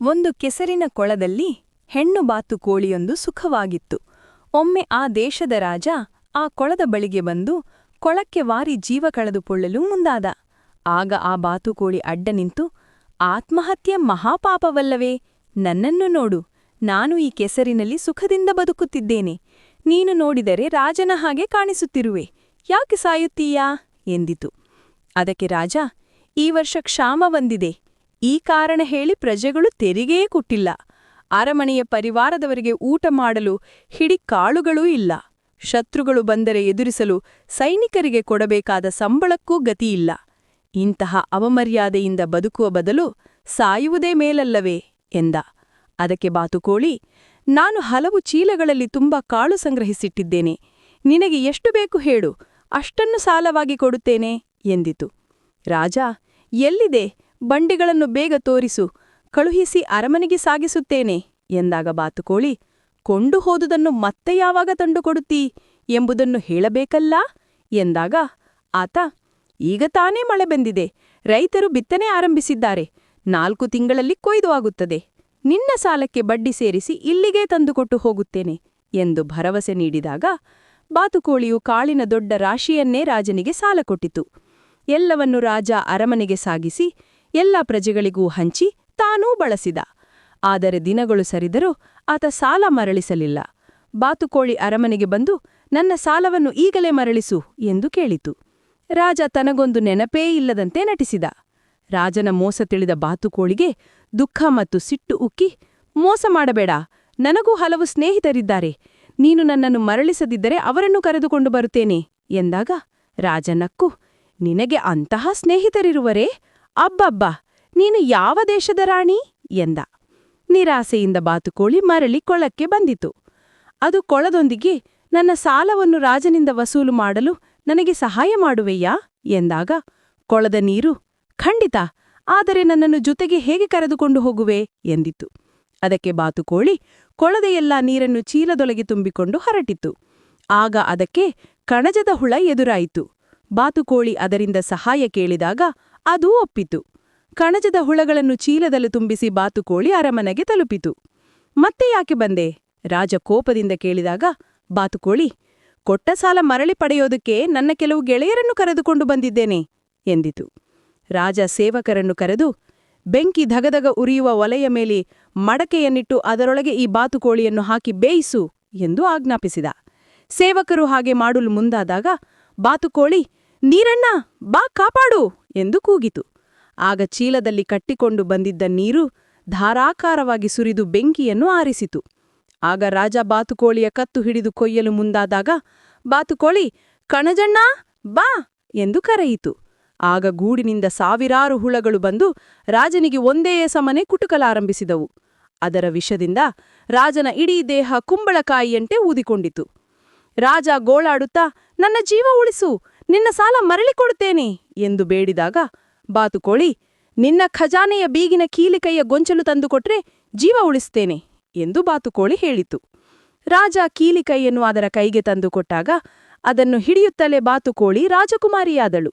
ಒಂದು ಕೆಸರಿನ ಕೊಳದಲ್ಲಿ ಹೆಣ್ಣು ಬಾತುಕೋಳಿಯೊಂದು ಸುಖವಾಗಿತ್ತು. ಒಮ್ಮೆ ಆ ದೇಶದ ರಾಜ ಆ ಕೊಳದ ಬಳಿಗೆ ಬಂದು ಕೊಳಕ್ಕೆ ವಾರಿ ಜೀವ ಕಳೆದುಕೊಳ್ಳಲು ಮುಂದಾದ. ಆಗ ಆ ಬಾತುಕೋಳಿ ಅಡ್ಡ ನಿಂತು, ಆತ್ಮಹತ್ಯೆ ಮಹಾಪಾಪವಲ್ಲವೇ, ನನ್ನನ್ನು ನೋಡು, ನಾನು ಈ ಕೆಸರಿನಲ್ಲಿ ಸುಖದಿಂದ ಬದುಕುತ್ತಿದ್ದೇನೆ. ನೀನು ನೋಡಿದರೆ ರಾಜನ ಹಾಗೆ ಕಾಣಿಸುತ್ತಿರುವೆ, ಯಾಕೆ ಸಾಯುತ್ತೀಯಾ? ಎಂದಿತು. ಅದಕ್ಕೆ ರಾಜ, ಈ ವರ್ಷ ಕ್ಷಾಮ ಬಂದಿದೆ ಈ ಕಾರಣ ಹೇಳಿ ಪ್ರಜೆಗಳು ತೆರಿಗೆಯೇ ಕೊಟ್ಟಿಲ್ಲ. ಅರಮನೆಯ ಪರಿವಾರದವರಿಗೆ ಊಟ ಮಾಡಲು ಹಿಡಿ ಕಾಳುಗಳೂ ಇಲ್ಲ. ಶತ್ರುಗಳು ಬಂದರೆ ಎದುರಿಸಲು ಸೈನಿಕರಿಗೆ ಕೊಡಬೇಕಾದ ಸಂಬಳಕ್ಕೂ ಗತಿಯಿಲ್ಲ. ಇಂತಹ ಅವಮರ್ಯಾದೆಯಿಂದ ಬದುಕುವ ಬದಲು ಸಾಯುವುದೇ ಮೇಲಲ್ಲವೇ ಎಂದ. ಅದಕ್ಕೆ ಬಾತುಕೋಳಿ ನಾನು ಹಲವು ಚೀಲಗಳಲ್ಲಿ ತುಂಬಾ ಕಾಳು ಸಂಗ್ರಹಿಸಿಟ್ಟಿದ್ದೇನೆ. ನಿನಗೆ ಎಷ್ಟು ಬೇಕು ಹೇಳು. ಅಷ್ಟನ್ನು ಸಾಲವಾಗಿ ಕೊಡುತ್ತೇನೆ ಎಂದಿತು. ರಾಜ, ಎಲ್ಲಿದೆ? ಬಂಡಿಗಳನ್ನು ಬೇಗ ತೋರಿಸು, ಕಳುಹಿಸಿ ಅರಮನೆಗೆ ಸಾಗಿಸುತ್ತೇನೆ ಎಂದಾಗ ಬಾತುಕೋಳಿ, ಕೊಂಡು ಹೋದುದನ್ನು ಮತ್ತೆ ಯಾವಾಗ ತಂಡುಕೊಡುತ್ತೀ ಎಂಬುದನ್ನು ಹೇಳಬೇಕಲ್ಲ ಎಂದಾಗ ಆತ, ಈಗ ತಾನೇ ಮಳೆ ಬಂದಿದೆ, ರೈತರು ಬಿತ್ತನೆ ಆರಂಭಿಸಿದ್ದಾರೆ, ನಾಲ್ಕು ತಿಂಗಳಲ್ಲಿ ಕೊಯ್ದು ಆಗುತ್ತದೆ, ನಿನ್ನ ಸಾಲಕ್ಕೆ ಬಡ್ಡಿ ಸೇರಿಸಿ ಇಲ್ಲಿಗೇ ತಂದುಕೊಟ್ಟು ಹೋಗುತ್ತೇನೆ ಎಂದು ಭರವಸೆ ನೀಡಿದಾಗ ಬಾತುಕೋಳಿಯು ಕಾಳಿನ ದೊಡ್ಡ ರಾಶಿಯನ್ನೇ ರಾಜನಿಗೆ ಸಾಲ ಕೊಟ್ಟಿತು. ಎಲ್ಲವನ್ನು ರಾಜ ಅರಮನೆಗೆ ಸಾಗಿಸಿ ಎಲ್ಲ ಪ್ರಜೆಗಳಿಗೂ ಹಂಚಿ ತಾನೂ ಬಳಸಿದ. ಆದರೆ ದಿನಗಳು ಸರಿದರೂ ಆತ ಸಾಲ ಮರಳಿಸಲಿಲ್ಲ. ಬಾತುಕೋಳಿ ಅರಮನೆಗೆ ಬಂದು, ನನ್ನ ಸಾಲವನ್ನು ಈಗಲೇ ಮರಳಿಸು ಎಂದು ಕೇಳಿತು. ರಾಜ ತನಗೊಂದು ನೆನಪೇ ಇಲ್ಲದಂತೆ ನಟಿಸಿದ. ರಾಜನ ಮೋಸ ತಿಳಿದ ಬಾತುಕೋಳಿಗೆ ದುಃಖ ಮತ್ತು ಸಿಟ್ಟು ಉಕ್ಕಿ, ಮೋಸ ಮಾಡಬೇಡ, ನನಗೂ ಹಲವು ಸ್ನೇಹಿತರಿದ್ದಾರೆ, ನೀನು ನನ್ನನ್ನು ಮರಳಿಸದಿದ್ದರೆ ಅವರನ್ನು ಕರೆದುಕೊಂಡು ಬರುತ್ತೇನೆ ಎಂದಾಗ ರಾಜನಕ್ಕು ನಿನಗೆ ಅಂತಹ ಸ್ನೇಹಿತರಿರುವರೇ? ಅಬ್ಬಬ್ಬ, ನೀನು ಯಾವ ದೇಶದ ರಾಣಿ? ಎಂದ. ನಿರಾಸೆಯಿಂದ ಬಾತುಕೋಳಿ ಮರಳಿ ಕೊಳಕ್ಕೆ ಬಂದಿತು. ಅದು ಕೊಳದೊಂದಿಗೆ, ನನ್ನ ಸಾಲವನ್ನು ರಾಜನಿಂದ ವಸೂಲು ಮಾಡಲು ನನಗೆ ಸಹಾಯ ಮಾಡುವೆಯಾ? ಎಂದಾಗ, ಕೊಳದ ನೀರು, ಖಂಡಿತ, ಆದರೆ ನನ್ನನ್ನು ಜೊತೆಗೆ ಹೇಗೆ ಕರೆದುಕೊಂಡು ಹೋಗುವೆ? ಎಂದಿತು. ಅದಕ್ಕೆ ಬಾತುಕೋಳಿ ಕೊಳದೆಯೆಲ್ಲ ನೀರನ್ನು ಚೀಲದೊಳಗೆ ತುಂಬಿಕೊಂಡು ಹೊರಟಿತು. ಆಗ ಅದಕ್ಕೆ ಕಣಜದ ಹುಳ ಎದುರಾಯಿತು. ಬಾತುಕೋಳಿ ಅದರಿಂದ ಸಹಾಯ ಕೇಳಿದಾಗ ಅದೂ ಒಪ್ಪಿತು. ಕಣಜದ ಹುಳಗಳನ್ನು ಚೀಲದಲ್ಲಿ ತುಂಬಿಸಿ ಬಾತುಕೋಳಿ ಅರಮನೆಗೆ ತಲುಪಿತು. ಮತ್ತೆ ಯಾಕೆ ಬಂದೆ? ರಾಜ ಕೋಪದಿಂದ ಕೇಳಿದಾಗ ಬಾತುಕೋಳಿ ಕೊಟ್ಟ ಸಾಲ ಮರಳಿ ಪಡೆಯೋದಕ್ಕೆ ನನ್ನ ಕೆಲವು ಗೆಳೆಯರನ್ನು ಕರೆದುಕೊಂಡು ಬಂದಿದ್ದೇನೆ, ಎಂದಿತು. ರಾಜ ಸೇವಕರನ್ನು ಕರೆದು, ಬೆಂಕಿ ಧಗಧಗ ಉರಿಯುವ ಒಲೆಯ ಮೇಲೆ ಮಡಕೆಯನ್ನಿಟ್ಟು ಅದರೊಳಗೆ ಈ ಬಾತುಕೋಳಿಯನ್ನು ಹಾಕಿ ಬೇಯಿಸು, ಎಂದು ಆಜ್ಞಾಪಿಸಿದ. ಸೇವಕರು ಹಾಗೆ ಮಾಡಲು ಮುಂದಾದಾಗ ಬಾತುಕೋಳಿ ನೀರಣ್ಣ, ಬಾ, ಕಾಪಾಡು! ಎಂದು ಕೂಗಿತು. ಆಗ ಚೀಲದಲ್ಲಿ ಕಟ್ಟಿಕೊಂಡು ಬಂದಿದ್ದ ನೀರು ಧಾರಾಕಾರವಾಗಿ ಸುರಿದು ಬೆಂಕಿಯನ್ನು ಆರಿಸಿತು. ಆಗ ರಾಜ ಬಾತುಕೋಳಿಯ ಕತ್ತು ಹಿಡಿದು ಕೊಯ್ಯಲು ಮುಂದಾದಾಗ, ಬಾತುಕೋಳಿ, ಕಣಜಣ್ಣ, ಬಾ! ಎಂದು ಕರೆಯಿತು. ಆಗ ಗೂಡಿನಿಂದ ಸಾವಿರಾರು ಹುಳಗಳು ಬಂದು ರಾಜನಿಗೆ ಒಂದೇ ಸಮನೆ ಕುಟುಕಲಾರಂಭಿಸಿದವು. ಅದರ ವಿಷದಿಂದ ರಾಜನ ಇಡೀ ದೇಹ ಕುಂಬಳಕಾಯಿಯಂತೆ ಊದಿಕೊಂಡಿತು. ರಾಜ ಗೋಳಾಡುತ್ತಾ, ನನ್ನ ಜೀವ ಉಳಿಸು ನಿನ್ನ ಸಾಲ ಮರಳಿಕೊಡುತ್ತೇನೆ ಎಂದು ಬೇಡಿದಾಗ ಬಾತುಕೋಳಿ ನಿನ್ನ ಖಜಾನೆಯ ಬೀಗಿನ ಕೀಲಿಕೈಯ ಗೊಂಚಲು ತಂದುಕೊಟ್ರೆ ಜೀವ ಉಳಿಸ್ತೇನೆ ಎಂದು ಬಾತುಕೋಳಿ ಹೇಳಿತು. ರಾಜ ಕೀಲಿಕೈಯನ್ನು ಅದರ ಕೈಗೆ ತಂದುಕೊಟ್ಟಾಗ, ಅದನ್ನು ಹಿಡಿಯುತ್ತಲೇ ಬಾತುಕೋಳಿ ರಾಜಕುಮಾರಿಯಾದಳು.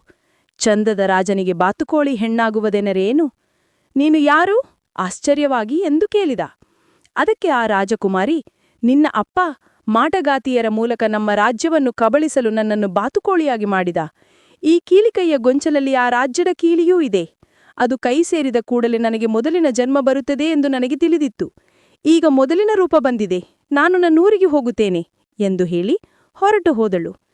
ಚಂದದ ರಾಜನಿಗೆ ಬಾತುಕೋಳಿ ಹೆಣ್ಣಾಗುವುದೆನರೇನು? ನೀನು ಯಾರು? ಆಶ್ಚರ್ಯವಾಗಿ ಎಂದು ಕೇಳಿದ. ಅದಕ್ಕೆ ಆ ರಾಜಕುಮಾರಿ, ನಿನ್ನ ಅಪ್ಪ ಮಾಟಗಾತಿಯರ ಮೂಲಕ ನಮ್ಮ ರಾಜ್ಯವನ್ನು ಕಬಳಿಸಲು ನನ್ನನ್ನು ಬಾತುಕೋಳಿಯಾಗಿ ಮಾಡಿದ. ಈ ಕೀಲಿಕೈಯ ಗೊಂಚಲಲ್ಲಿ ಆ ರಾಜ್ಯದ ಕೀಲಿಯೂ ಇದೆ. ಅದು ಕೈ ಸೇರಿದ ಕೂಡಲೇ ನನಗೆ ಮೊದಲಿನ ಜನ್ಮ ಬರುತ್ತದೆ ಎಂದು ನನಗೆ ತಿಳಿದಿತ್ತು. ಈಗ ಮೊದಲಿನ ರೂಪ ಬಂದಿದೆ. ನಾನು ನನ್ನೂರಿಗೆ ಹೋಗುತ್ತೇನೆ ಎಂದು ಹೇಳಿ ಹೊರಟು ಹೋದಳು.